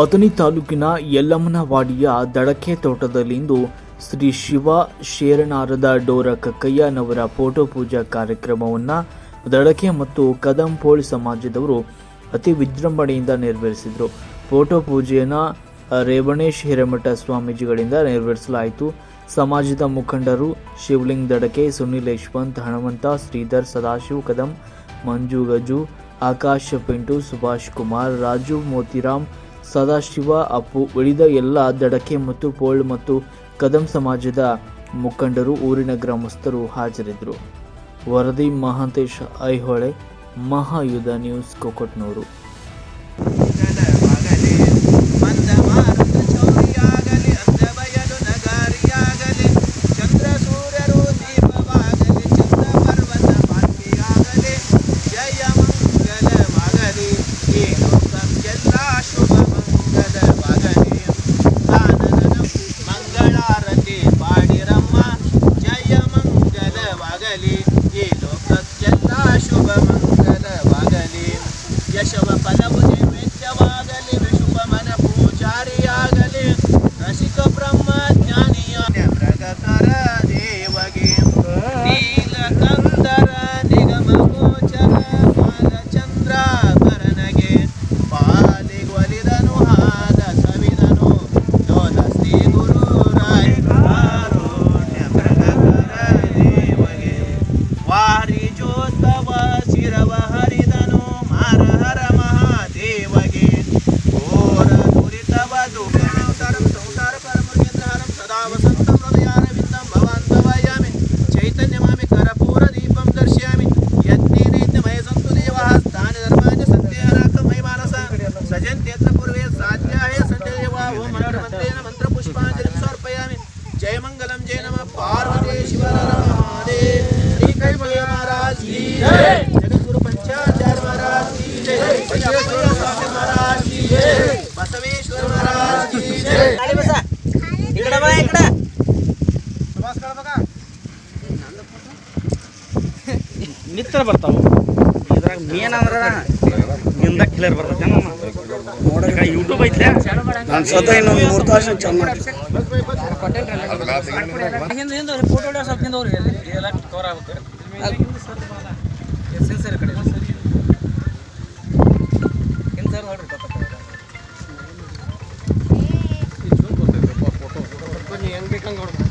ಅಥಣಿ ತಾಲೂಕಿನ ಯಲ್ಲಮ್ಮನವಾಡಿಯ ದಡಕೆ ತೋಟದಲ್ಲಿಂದು ಶ್ರೀ ಶಿವ ಶೇರಣಾರದ ಡೋರ ಕಕ್ಕಯ್ಯನವರ ಫೋಟೋ ಪೂಜಾ ಕಾರ್ಯಕ್ರಮವನ್ನು ದಡಕೆ ಮತ್ತು ಕದಂಪೋಳ್ ಸಮಾಜದವರು ಅತಿ ವಿಜೃಂಭಣೆಯಿಂದ ನೆರವೇರಿಸಿದರು. ಫೋಟೋ ಪೂಜೆಯನ್ನು ರೇವಣೇಶ್ ಹಿರೇಮಠ ಸ್ವಾಮೀಜಿಗಳಿಂದ ನೆರವೇರಿಸಲಾಯಿತು. ಸಮಾಜದ ಮುಖಂಡರು ಶಿವಲಿಂಗ್ ದಡಕೆ, ಸುನಿಲ್ ಯಶವಂತ್ ಶ್ರೀಧರ್, ಸದಾಶಿವ್ ಕದಂ, ಮಂಜು ಗಜು, ಆಕಾಶ್ ಪಿಂಟು, ಸುಭಾಷ್ ಕುಮಾರ್, ರಾಜು ಮೋತಿರಾಮ್ ಸದಾಶಿವ, ಅಪ್ಪು, ಉಳಿದ ಎಲ್ಲ ದಡಕೆ ಮತ್ತು ಪೋಳ್ ಮತ್ತು ಕದಂ ಸಮಾಜದ ಮುಖಂಡರು ಊರಿನ ಗ್ರಾಮಸ್ಥರು ಹಾಜರಿದ್ದರು. ವರದಿ Mahantesh Aihole, Mahayudha news Kokatnur. Shugaba magana wa ganin ya shaba falawa ಹರಂ ಸದಾ ನಿತ್ರ ಬರ್ತಾವ ಇದ್ರಾಗ ಮೇನ್ ಅಂದ್ರೆ ನಿಂದ ಕ್ಲಿಯರ್ ಬರ್ತೈತೆ ನೋಡಕ ಯೂಟ್ಯೂಬ್ ಐತ್ಲೆ ನಾನು ಸದಾ ಇನ್ನೊಂದು ಮೂರು ತಾಸು ಚಾಲು ಮಾಡ್ತೀನಿ ಹಿಂದೆ ಹಿಂದೆ ಫೋಟೋ ಸ್ವಲ್ಪ ಹಿಂದೆ ಹೋಗ್ರಿ ಎಲ್ಲ ಕವರ್ ಆಗ್ಬೇಕು ಸೆನ್ಸರ್ ಕಡೆ ಸೆನ್ಸರ್ ಫೋಟೋ ಹೆಂಗ್ ಬೇಕಂಗ್ ನೋಡ್ರಿ